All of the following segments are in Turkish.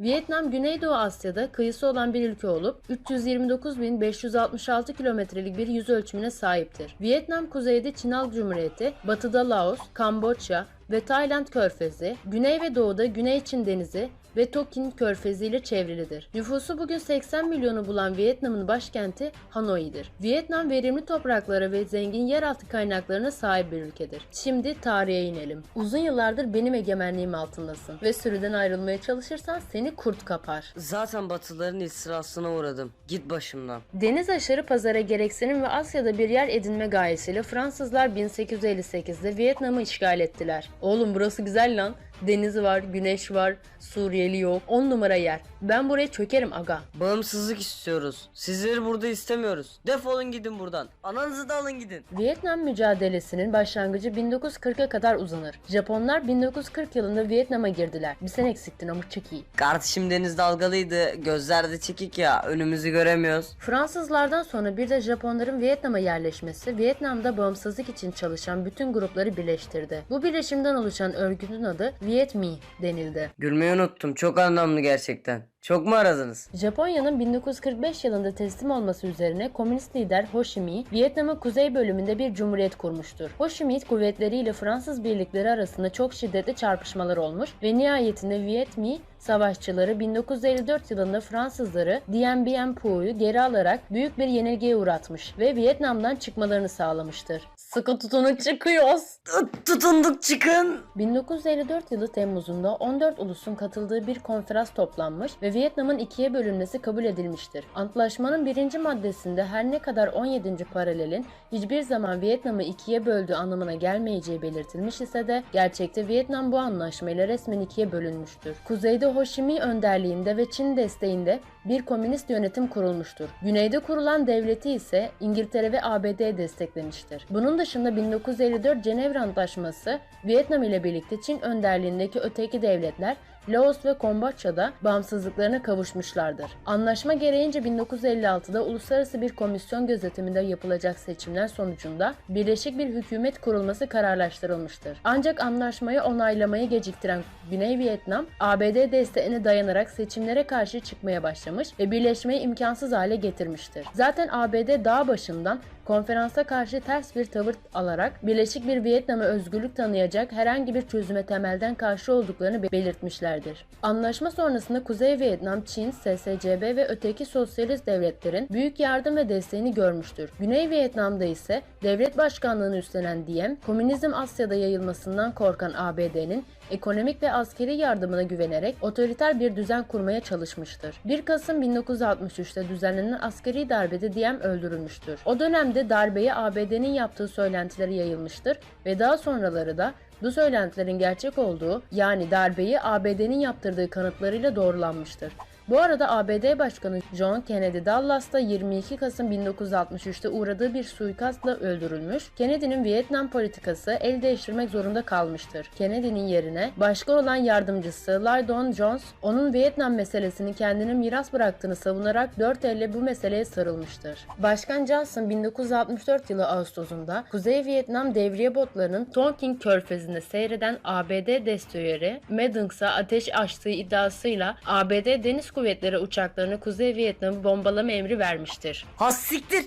Vietnam Güneydoğu Asya'da kıyısı olan bir ülke olup 329.566 kilometrelik bir yüz ölçümüne sahiptir. Vietnam kuzeyde Çin Halk Cumhuriyeti, batıda Laos, Kamboçya ve Tayland körfezi, güney ve doğuda Güney Çin Denizi ve Tokin Körfezi ile çevrilidir. Nüfusu bugün 80 milyonu bulan Vietnam'ın başkenti Hanoi'dir. Vietnam verimli topraklara ve zengin yeraltı kaynaklarına sahip bir ülkedir. Şimdi tarihe inelim. Uzun yıllardır benim egemenliğim altındasın ve sürüden ayrılmaya çalışırsan seni kurt kapar. Zaten batıların istirasına uğradım. Git başımdan. Deniz aşırı pazara gereksinim ve Asya'da bir yer edinme gayesiyle Fransızlar 1858'de Vietnam'ı işgal ettiler. Oğlum burası güzel lan. Denizi var, güneş var, Suriyeli yok. 10 numara yer. Ben buraya çökerim aga. Bağımsızlık istiyoruz. Sizleri burada istemiyoruz. Defolun gidin buradan. Ananızı da alın gidin. Vietnam mücadelesinin başlangıcı 1940'a kadar uzanır. Japonlar 1940 yılında Vietnam'a girdiler. Bir sen eksiktin ama çok iyi. Kardeşim deniz dalgalıydı. Gözler de çekik ya. Önümüzü göremiyoruz. Fransızlardan sonra bir de Japonların Vietnam'a yerleşmesi Vietnam'da bağımsızlık için çalışan bütün grupları birleştirdi. Bu birleşimden oluşan örgütün adı Viet Mi denildi. Gülmeyi unuttum. Çok anlamlı gerçekten. Çok mu aradınız? Japonya'nın 1945 yılında teslim olması üzerine komünist lider Ho Chi Minh, Vietnam'ın kuzey bölümünde bir cumhuriyet kurmuştur. Ho Chi Minh kuvvetleriyle Fransız birlikleri arasında çok şiddetli çarpışmalar olmuş ve nihayetinde Viet Minh savaşçıları 1954 yılında Fransızları Dien Bien Phu'yu geri alarak büyük bir yenilgiye uğratmış ve Vietnam'dan çıkmalarını sağlamıştır. Sıkı tutunun çıkıyoruz. Tut- Tutunduk çıkın. 1954 yılı Temmuz'unda 14 ulusun katıldığı bir konferans toplanmış ve Vietnam'ın ikiye bölünmesi kabul edilmiştir. Antlaşmanın birinci maddesinde her ne kadar 17. paralelin hiçbir zaman Vietnam'ı ikiye böldüğü anlamına gelmeyeceği belirtilmiş ise de gerçekte Vietnam bu anlaşmayla resmen ikiye bölünmüştür. Kuzeyde Ho Chi Minh önderliğinde ve Çin desteğinde bir komünist yönetim kurulmuştur. Güneyde kurulan devleti ise İngiltere ve ABD desteklemiştir. Bunun dışında 1954 Cenevre Antlaşması Vietnam ile birlikte Çin önderliğindeki öteki devletler Laos ve Kamboçya'da bağımsızlıklarına kavuşmuşlardır. Anlaşma gereğince 1956'da uluslararası bir komisyon gözetiminde yapılacak seçimler sonucunda birleşik bir hükümet kurulması kararlaştırılmıştır. Ancak anlaşmayı onaylamayı geciktiren Güney Vietnam, ABD desteğine dayanarak seçimlere karşı çıkmaya başlamış ve birleşmeyi imkansız hale getirmiştir. Zaten ABD dağ başından konferansa karşı ters bir tavır alarak Birleşik bir Vietnam'a özgürlük tanıyacak herhangi bir çözüme temelden karşı olduklarını be- belirtmişlerdir. Anlaşma sonrasında Kuzey Vietnam, Çin, SSCB ve öteki sosyalist devletlerin büyük yardım ve desteğini görmüştür. Güney Vietnam'da ise devlet başkanlığını üstlenen Diem, komünizm Asya'da yayılmasından korkan ABD'nin ekonomik ve askeri yardımına güvenerek otoriter bir düzen kurmaya çalışmıştır. 1 Kasım 1963'te düzenlenen askeri darbede Diem öldürülmüştür. O dönemde darbeye ABD'nin yaptığı söylentileri yayılmıştır ve daha sonraları da bu söylentilerin gerçek olduğu yani darbeyi ABD'nin yaptırdığı kanıtlarıyla doğrulanmıştır. Bu arada ABD Başkanı John Kennedy Dallas'ta 22 Kasım 1963'te uğradığı bir suikastla öldürülmüş. Kennedy'nin Vietnam politikası el değiştirmek zorunda kalmıştır. Kennedy'nin yerine başkan olan yardımcısı Lyndon Jones onun Vietnam meselesini kendine miras bıraktığını savunarak dört elle bu meseleye sarılmıştır. Başkan Johnson 1964 yılı Ağustos'unda Kuzey Vietnam devriye botlarının Tonkin körfezinde seyreden ABD destroyeri Maddox'a ateş açtığı iddiasıyla ABD Deniz Kuvvetleri uçaklarını Kuzey Vietnam'ı bombalama emri vermiştir. Ha siktir.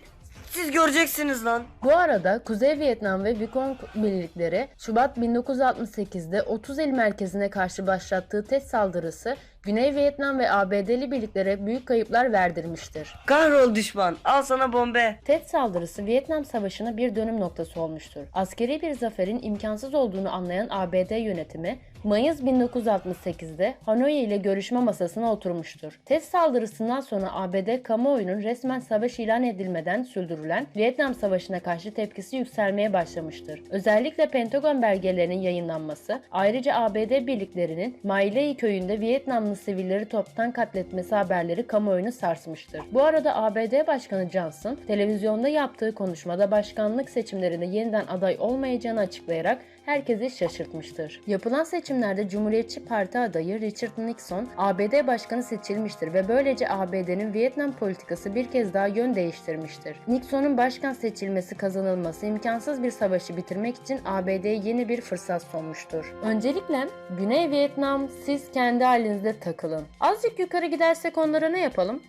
Siz göreceksiniz lan. Bu arada Kuzey Vietnam ve Vietcong birlikleri Şubat 1968'de 30 il merkezine karşı başlattığı test saldırısı Güney Vietnam ve ABD'li birliklere büyük kayıplar verdirmiştir. Kahrol düşman. Al sana bombe. TED saldırısı Vietnam Savaşı'na bir dönüm noktası olmuştur. Askeri bir zaferin imkansız olduğunu anlayan ABD yönetimi Mayıs 1968'de Hanoi ile görüşme masasına oturmuştur. TED saldırısından sonra ABD kamuoyunun resmen savaş ilan edilmeden sürdürülen Vietnam Savaşı'na karşı tepkisi yükselmeye başlamıştır. Özellikle Pentagon belgelerinin yayınlanması, ayrıca ABD birliklerinin Mailei köyünde Vietnamlı sivilleri toptan katletmesi haberleri kamuoyunu sarsmıştır. Bu arada ABD Başkanı Johnson televizyonda yaptığı konuşmada başkanlık seçimlerinde yeniden aday olmayacağını açıklayarak herkesi şaşırtmıştır. Yapılan seçimlerde Cumhuriyetçi Parti adayı Richard Nixon ABD başkanı seçilmiştir ve böylece ABD'nin Vietnam politikası bir kez daha yön değiştirmiştir. Nixon'un başkan seçilmesi kazanılması imkansız bir savaşı bitirmek için ABD'ye yeni bir fırsat sunmuştur. Öncelikle Güney Vietnam siz kendi halinizde takılın. Azıcık yukarı gidersek onlara ne yapalım?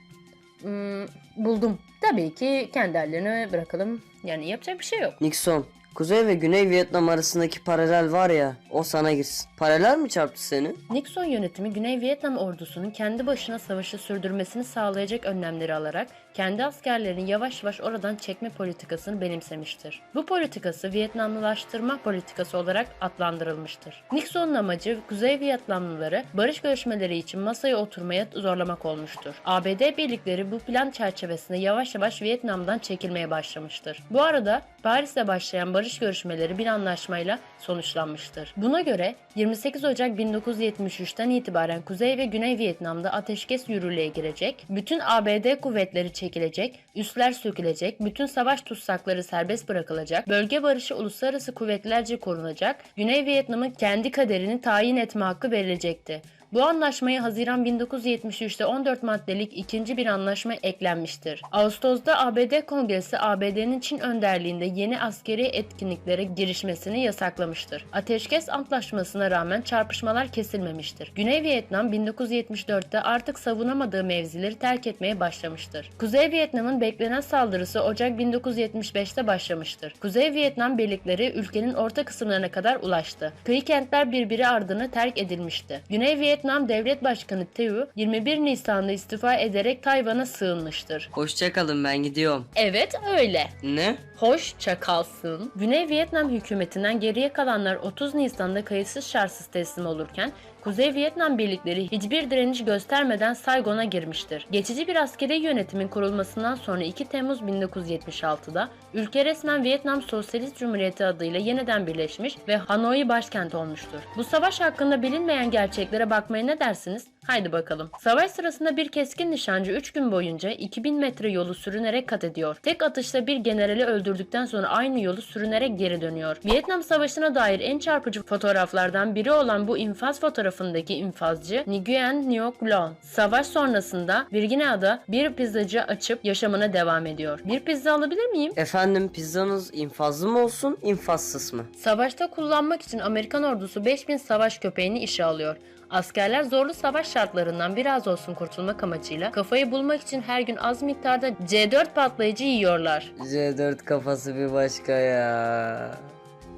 Hmm, buldum. Tabii ki kendi hallerine bırakalım. Yani yapacak bir şey yok. Nixon, Kuzey ve Güney Vietnam arasındaki paralel var ya, o sana gitsin. Paralel mi çarptı seni? Nixon yönetimi Güney Vietnam ordusunun kendi başına savaşı sürdürmesini sağlayacak önlemleri alarak kendi askerlerini yavaş yavaş oradan çekme politikasını benimsemiştir. Bu politikası Vietnamlılaştırma politikası olarak adlandırılmıştır. Nixon'un amacı Kuzey Vietnamlıları barış görüşmeleri için masaya oturmaya zorlamak olmuştur. ABD birlikleri bu plan çerçevesinde yavaş yavaş Vietnam'dan çekilmeye başlamıştır. Bu arada Paris'te başlayan barış görüşmeleri bir anlaşmayla sonuçlanmıştır. Buna göre 28 Ocak 1973'ten itibaren Kuzey ve Güney Vietnam'da ateşkes yürürlüğe girecek, bütün ABD kuvvetleri çekilecek, üsler sökülecek, bütün savaş tutsakları serbest bırakılacak, bölge barışı uluslararası kuvvetlerce korunacak, Güney Vietnam'ın kendi kaderini tayin etme hakkı verilecekti. Bu anlaşmaya Haziran 1973'te 14 maddelik ikinci bir anlaşma eklenmiştir. Ağustos'ta ABD Kongresi ABD'nin Çin önderliğinde yeni askeri etkinliklere girişmesini yasaklamıştır. Ateşkes antlaşmasına rağmen çarpışmalar kesilmemiştir. Güney Vietnam 1974'te artık savunamadığı mevzileri terk etmeye başlamıştır. Kuzey Vietnam'ın beklenen saldırısı Ocak 1975'te başlamıştır. Kuzey Vietnam birlikleri ülkenin orta kısımlarına kadar ulaştı. Kıyı kentler birbiri ardına terk edilmişti. Güney Vietnam Devlet Başkanı Thieu 21 Nisan'da istifa ederek Tayvan'a sığınmıştır. Hoşçakalın ben gidiyorum. Evet öyle. Ne? Hoş çakalsın. Güney Vietnam hükümetinden geriye kalanlar 30 Nisan'da kayıtsız şartsız teslim olurken Kuzey Vietnam birlikleri hiçbir direniş göstermeden Saigon'a girmiştir. Geçici bir askeri yönetimin kurulmasından sonra 2 Temmuz 1976'da ülke resmen Vietnam Sosyalist Cumhuriyeti adıyla yeniden birleşmiş ve Hanoi başkent olmuştur. Bu savaş hakkında bilinmeyen gerçeklere bakmaya ne dersiniz? Haydi bakalım. Savaş sırasında bir keskin nişancı 3 gün boyunca 2000 metre yolu sürünerek kat ediyor. Tek atışta bir generali öldürdükten sonra aynı yolu sürünerek geri dönüyor. Vietnam Savaşı'na dair en çarpıcı fotoğraflardan biri olan bu infaz fotoğrafındaki infazcı Nguyen Ngoc Loan. Savaş sonrasında Virginia'da bir pizzacı açıp yaşamına devam ediyor. Bir pizza alabilir miyim? Efendim pizzanız infazlı mı olsun, infazsız mı? Savaşta kullanmak için Amerikan ordusu 5000 savaş köpeğini işe alıyor. Askerler zorlu savaş şartlarından biraz olsun kurtulmak amacıyla kafayı bulmak için her gün az miktarda C4 patlayıcı yiyorlar. C4 kafası bir başka ya.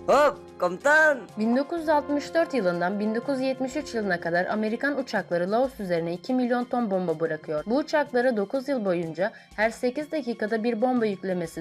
Hop komutan. 1964 yılından 1973 yılına kadar Amerikan uçakları Laos üzerine 2 milyon ton bomba bırakıyor. Bu uçaklara 9 yıl boyunca her 8 dakikada bir bomba yüklemesi